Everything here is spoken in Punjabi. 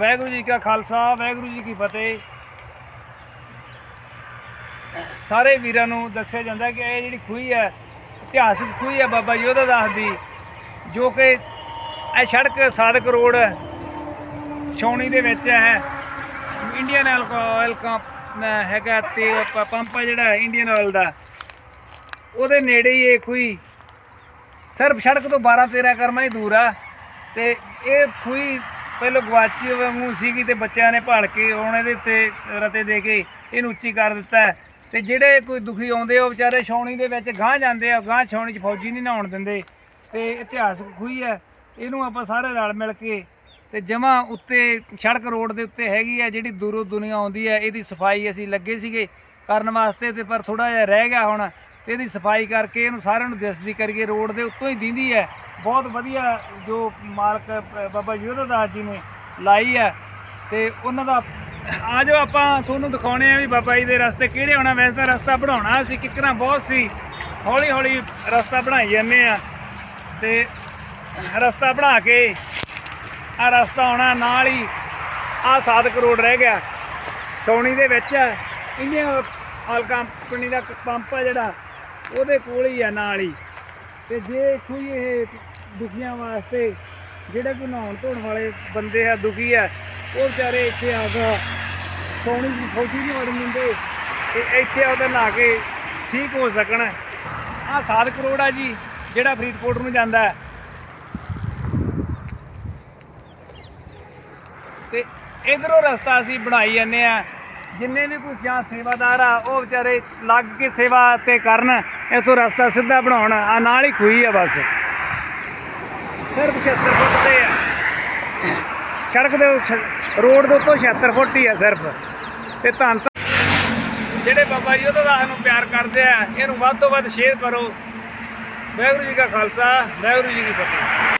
ਵਾਹਿਗੁਰੂ ਜੀ ਕਾ ਖਾਲਸਾ, ਵਾਹਿਗੁਰੂ ਜੀ ਕੀ ਫਤਿਹ। ਸਾਰੇ ਵੀਰਾਂ ਨੂੰ ਦੱਸਿਆ ਜਾਂਦਾ ਕਿ ਇਹ ਜਿਹੜੀ ਖੂਹੀ ਹੈ, ਇਤਿਹਾਸਿਕ ਖੂਹੀ ਹੈ ਬਾਬਾ ਯੋਧਾ ਦਾਸ ਦੀ, ਜੋ ਕਿ ਇਹ ਸੜਕ ਸਾਦਕ ਰੋਡ ਛਾਉਣੀ ਦੇ ਵਿੱਚ ਹੈ। ਇੰਡੀਅਨ ਆਇਲ ਕੰਪ ਹੈਗਾ ਤੇ ਪੰਪ ਹੈ ਜਿਹੜਾ ਇੰਡੀਅਨ ਆਇਲ ਦਾ। ਉਹਦੇ ਨੇੜੇ ਹੀ ਇਹ ਖੂਹੀ, ਸਿਰਫ ਸੜਕ ਤੋਂ 12 13 ਕਰਮਾਂ ਹੀ ਦੂਰ ਆ। ਤੇ ਇਹ ਖੂਹੀ ਪਹਿਲਾਂ ਗਵਾਚੀ ਵਾਂਗੂ ਸੀਗੀ ਤੇ ਬੱਚਿਆਂ ਨੇ ਭਾਲ ਕੇ ਹੁਣ ਇਹਦੇ ਉੱਤੇ ਰਤੇ ਦੇ ਕੇ ਇਹਨੂੰ ਉੱਚੀ ਕਰ ਦਿੱਤਾ ਹੈ। ਤੇ ਜਿਹੜੇ ਕੋਈ ਦੁਖੀ ਆਉਂਦੇ ਉਹ ਵਿਚਾਰੇ ਛਾਉਣੀ ਦੇ ਵਿੱਚ ਗਾਂਹ ਜਾਂਦੇ ਆ, ਗਾਂਹ ਛਾਉਣੀ 'ਚ ਫੌਜੀ ਨਹੀਂ ਨਹਾਉਣ ਦਿੰਦੇ। ਤੇ ਇਤਿਹਾਸਕ ਖੂਹੀ ਹੈ। ਇਹਨੂੰ ਆਪਾਂ ਸਾਰੇ ਰਲ ਮਿਲ ਕੇ ਤੇ ਜਮਾ ਉੱਤੇ, ਸੜਕ ਰੋਡ ਦੇ ਉੱਤੇ ਹੈਗੀ ਹੈ, ਜਿਹੜੀ ਦੂਰੋਂ ਦੁਨੀਆ ਆਉਂਦੀ ਹੈ, ਇਹਦੀ ਸਫ਼ਾਈ ਅਸੀਂ ਲੱਗੇ ਸੀਗੇ। ਕਰਨ ਵਾਸਤੇ ਤੇ ਪਰ ਥੋੜਾ ਜਿਹਾ ਰਹਿ ਗਿਆ ਹੁਣ। ਤੇ ਇਹਦੀ ਸਫ਼ਾਈ ਕਰਕੇ ਇਹਨੂੰ ਸਾਰਿਆਂ ਨੂੰ ਦਿਸਦੀ ਕਰੀਏ, ਰੋਡ ਦੇ ਉੱਤੋਂ ਹੀ ਦਿੰਦੀ ਹੈ। ਬਹੁਤ ਵਧੀਆ ਜੋ ਮਾਲਕ ਬਾਬਾ ਯੋਧਾ ਦਾਸ ਜੀ ਨੇ ਲਾਈ ਹੈ। ਤੇ ਉਹਨਾਂ ਦਾ ਆ ਜਾਓ ਆਪਾਂ ਤੁਹਾਨੂੰ ਦਿਖਾਉਣੇ ਆ ਵੀ ਬਾਬਾ ਜੀ ਦੇ ਰਸਤੇ ਕਿਹੜੇ ਹੋਣਾ। ਵੈਸੇ ਤਾਂ ਰਸਤਾ ਬਣਾਉਣਾ ਸੀ ਕਿਕਰਾਂ ਬਹੁਤ ਸੀ। ਹੌਲੀ ਹੌਲੀ ਰਸਤਾ ਬਣਾਈ ਜਾਂਦੇ ਆ। ਤੇ ਰਸਤਾ ਬਣਾ ਕੇ ਆ ਰਸਤਾ ਆਉਣਾ ਨਾਲ ਹੀ ਆ ਸਾਦਕ ਰੋਡ ਰਹਿ ਗਿਆ। ਸੌਣੀ ਦੇ ਵਿੱਚ ਇੰਡੀਅਨ ਆਲ ਕੰਪਨੀ ਦਾ ਪੰਪ ਆ ਜਿਹੜਾ। ਉਹਦੇ ਕੋਲ ਹੀ ਆ ਨਾਲ ਹੀ। ਤੇ ਜੇ ਕੋਈ ਇਹ ਦੁਖੀਆਂ ਵਾਸਤੇ ਜਿਹੜੇ ਕੋਈ ਨਹਾਉਣ ਧੋਣ ਵਾਲੇ ਬੰਦੇ ਆ, ਦੁਖੀ ਆ, ਉਹ ਵਿਚਾਰੇ ਇੱਥੇ ਆ ਕੇ ਸੌਣੀ ਦੀ ਫੌਜੀ ਨਹੀਂ ਵੜਨ ਦਿੰਦੇ। ਤੇ ਇੱਥੇ ਉਹਦਾ ਨਹਾ ਕੇ ਠੀਕ ਹੋ ਸਕਣ। ਆ ਸਾਦਕ ਕਰੋੜ ਆ ਜੀ, ਜਿਹੜਾ ਫਰੀਦਕੋਟ ਨੂੰ ਜਾਂਦਾ। ਹੈ ਤੇ ਇਧਰੋਂ ਰਸਤਾ ਅਸੀਂ ਬਣਾਈ ਜਾਂਦੇ ਆ। ਜਿੰਨੇ ਵੀ ਕੋਈ ਜਾਂ ਸੇਵਾਦਾਰ ਆ, ਉਹ ਵਿਚਾਰੇ ਲੱਗ ਕੇ ਸੇਵਾ ਤੇ ਕਰਨ, ਇਥੋਂ ਰਸਤਾ ਸਿੱਧਾ ਬਣਾਉਣ, ਆ ਨਾਲ ਹੀ ਖੂਹੀ ਆ ਬਸ। ਸਿਰਫ 76 ਫੁੱਟ ਤੇ ਆ। ਸੜਕ ਦੇ ਛ- ਰੋਡ ਦੇ ਉੱਤੋਂ 76 ਫੁੱਟ ਹੀ ਆ ਸਿਰਫ। ਤੇ ਧੰਨ ਧੰਨ ਜਿਹੜੇ ਬਾਬਾ ਜੀ ਉਹਦਾ ਸਾਨੂੰ ਪਿਆਰ ਕਰਦੇ ਆ, ਇਹਨੂੰ ਵੱਧ ਤੋਂ ਵੱਧ ਸ਼ੇਅਰ ਕਰੋ। ਵਾਹਿਗੁਰੂ ਜੀ ਕਾ ਖਾਲਸਾ, ਵਾਹਿਗੁਰੂ ਜੀ ਕੀ ਫਤਿਹ।